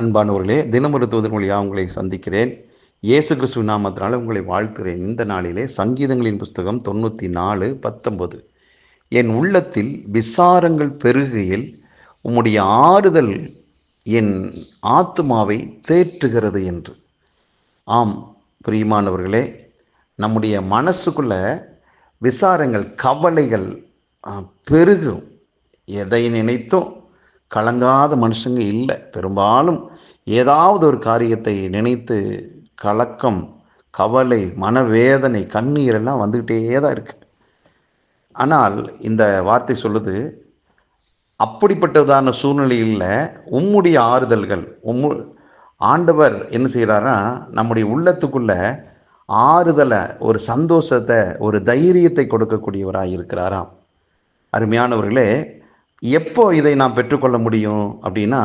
அன்பானவர்களே தினமொரு தூதர் மொழியாக உங்களை சந்திக்கிறேன். இயேசு கிறிஸ்துவ நாமத்தினால் உங்களை வாழ்த்துகிறேன். இந்த நாளிலே சங்கீதங்களின் புஸ்தகம் தொண்ணூற்றி நாலு பத்தொன்பது. என் உள்ளத்தில் விசாரங்கள் பெருகையில் உம்முடைய ஆறுதல் என் ஆத்மாவை தேற்றுகிறது என்று. ஆம் பிரியமானவர்களே நம்முடைய மனசுக்குள்ள விசாரங்கள் கவலைகள் பெருகும். எதை நினைத்தும் கலங்காத மனுஷங்க இல்லை. பெரும்பாலும் ஏதாவது ஒரு காரியத்தை நினைத்து கலக்கம் கவலை மனவேதனை கண்ணீர் எல்லாம் வந்துக்கிட்டே தான் இருக்குது ஆனால் இந்த வார்த்தை சொல்லுது அப்படிப்பட்டதான சூழ்நிலையில் உம்முடைய ஆறுதல்கள் உம்மு ஆண்டவர் என்ன செய்கிறாருன்னா நம்முடைய உள்ளத்துக்குள்ளே ஆறுதலை ஒரு சந்தோஷத்தை ஒரு தைரியத்தை கொடுக்கக்கூடியவராக இருக்கிறாராம் அருமையானவர்களே எப்போ இதை நான் பெற்றுக்கொள்ள முடியும் அப்படின்னா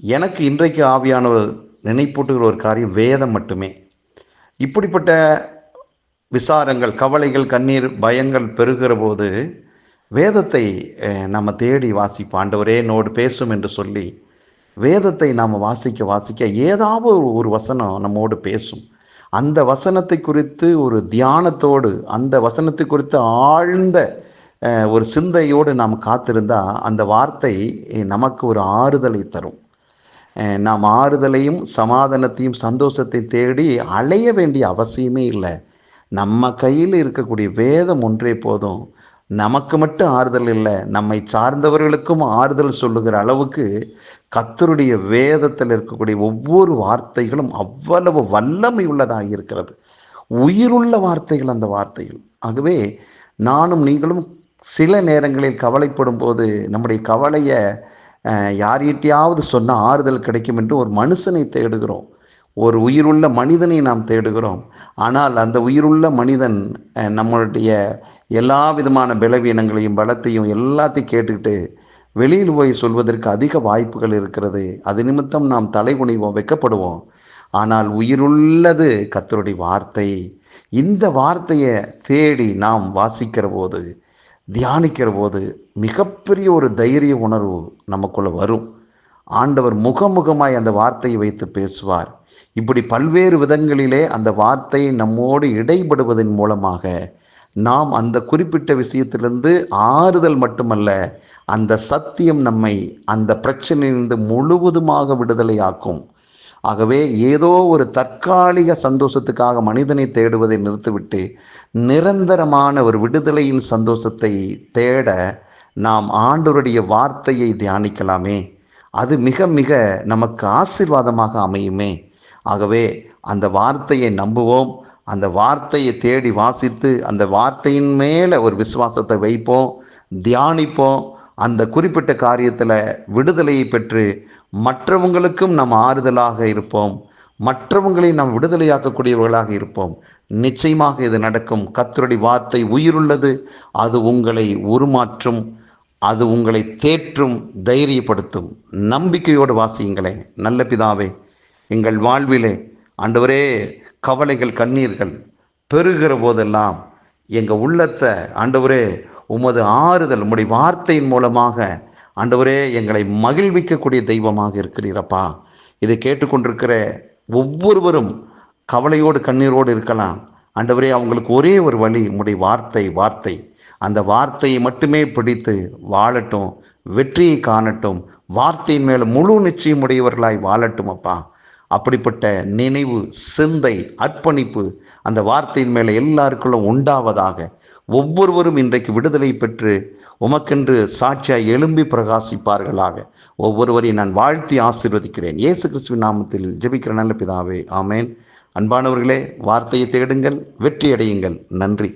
எனக்கு இன்றைக்கு ஆவியானவர் நினைப்பூட்டுகிற ஒரு காரியம் வேதம் மட்டுமே. இப்படிப்பட்ட விசாரங்கள் கவலைகள் கண்ணீர் பயங்கள் பெருகிற போது வேதத்தை நம்ம தேடி வாசிப்போம். ஆண்டவரே நோடு பேசும் என்று சொல்லி வேதத்தை நாம் வாசிக்க வாசிக்க ஏதாவது ஒரு வசனம் நம்மோடு பேசும். அந்த வசனத்தை குறித்து ஒரு தியானத்தோடு அந்த வசனத்தை குறித்து ஆழ்ந்த ஒரு சிந்தையோடு நாம் காத்திருந்தா அந்த வார்த்தை நமக்கு ஒரு ஆறுதலை தரும். நாம் ஆறுதலையும் சமாதானத்தையும் சந்தோஷத்தை தேடி அலைய வேண்டிய அவசியமே இல்லை. நம்ம கையில் இருக்கக்கூடிய வேதம் ஒன்றே போதும். நமக்கு மட்டும் ஆறுதல் இல்லை. நம்மை சார்ந்தவர்களுக்கும் ஆறுதல் சொல்லுகிற அளவுக்கு கத்தருடைய வேதத்தில் இருக்கக்கூடிய ஒவ்வொரு வார்த்தைகளும் அவ்வளவு வல்லமை உள்ளதாக இருக்கிறது. உயிருள்ள வார்த்தைகள் அந்த வார்த்தைகள். ஆகவே நானும் நீங்களும் சில நேரங்களில் கவலைப்படும் போது நம்முடைய கவலையை யார்கிட்டையாவது சொன்னால் ஆறுதல் கிடைக்கும் என்று ஒரு மனுஷனை தேடுகிறோம். ஒரு உயிருள்ள மனிதனை நாம் தேடுகிறோம். ஆனால் அந்த உயிருள்ள மனிதன் நம்மளுடைய எல்லா விதமான பலவீனங்களையும் பலத்தையும் எல்லாத்தையும் கேட்டுக்கிட்டு வெளியில் போய் சொல்வதற்கு அதிக வாய்ப்புகள் இருக்கிறது. அது நிமித்தம் நாம் தலை குனிவோம் வெட்கப்படுவோம் ஆனால் உயிருள்ளது கத்தருடைய வார்த்தை. இந்த வார்த்தையை தேடி நாம் வாசிக்கிற போது தியானிக்கிற போது மிகப்பெரிய ஒரு தைரிய உணர்வு நமக்குள்ள வரும். ஆண்டவர் முகமுகமாய் அந்த வார்த்தையை வைத்து பேசுவார். இப்படி பல்வேறு விதங்களிலே அந்த வார்த்தை நம்மோடு இடைபடுவதன் மூலமாக நாம் அந்த குறிப்பிட்ட விஷயத்திலிருந்து ஆறுதல் மட்டுமல்ல அந்த சத்தியம் நம்மை அந்த பிரச்சனையிலிருந்து முழுவதுமாக விடுதலையாக்கும். ஆகவே ஏதோ ஒரு தற்காலிக சந்தோஷத்துக்காக மனிதனை தேடுவதை நிறுத்திவிட்டு நிரந்தரமான ஒரு விடுதலையின் சந்தோஷத்தை தேட நாம் ஆண்டவருடைய வார்த்தையை தியானிக்கலாமே. அது மிக மிக நமக்கு ஆசீர்வாதமாக அமையுமே. ஆகவே அந்த வார்த்தையை நம்புவோம். அந்த வார்த்தையை தேடி வாசித்து அந்த வார்த்தையின் மேலே ஒரு விசுவாசத்தை வைப்போம் தியானிப்போம். அந்த குறிப்பிட்ட காரியத்தில் விடுதலையை பெற்று மற்றவங்களுக்கும் நாம் ஆறுதலாக இருப்போம். மற்றவங்களை நாம் விடுதலையாக்கக்கூடியவர்களாக இருப்போம். நிச்சயமாக இது நடக்கும். கத்தருடைய வார்த்தை உயிருள்ளது. அது உங்களை உருமாற்றும். அது உங்களை தேற்றும் தைரியப்படுத்தும். நம்பிக்கையோடு வாசியுங்களேன் நல்ல பிதாவே எங்கள் வாழ்விலே ஆண்டவரே கவலைகள் கண்ணீர்கள் பெருகிற போதெல்லாம் எங்கள் உள்ளத்தை ஆண்டவரே உமது ஆறுதல் உம்முடைய வார்த்தையின் மூலமாக ஆண்டவரே எங்களை மகிழ்விக்கக்கூடிய தெய்வமாக இருக்கிறீரப்பா. இதை கேட்டுக்கொண்டிருக்கிற ஒவ்வொருவரும் கவலையோடு கண்ணீரோடு இருக்கலாம். ஆண்டவரே அவங்களுக்கு ஒரே ஒரு வழி உங்களுடைய வார்த்தை வார்த்தை. அந்த வார்த்தையை மட்டுமே பிடித்து வாழட்டும் வெற்றியை காணட்டும் வார்த்தையின் மேலே முழு நிச்சயம் உடையவர்களாய் வாழட்டும் அப்பா அப்படிப்பட்ட நினைவு சிந்தை அர்ப்பணிப்பு அந்த வார்த்தையின் மேலே எல்லாருக்குள்ளும் உண்டாவதாக ஒவ்வொருவரும் இன்றைக்கு விடுதலை பெற்று உமக்கென்று சாட்சியாக எழும்பி பிரகாசிப்பார்களாக. ஒவ்வொருவரையும் நான் வாழ்த்தி ஆசீர்வதிக்கிறேன். இயேசு கிறிஸ்துவின் நாமத்தில் ஜெபிக்கிற நல்ல பிதாவே ஆமேன். அன்பானவர்களே வார்த்தையை தேடுங்கள் வெற்றி அடையுங்கள் நன்றி.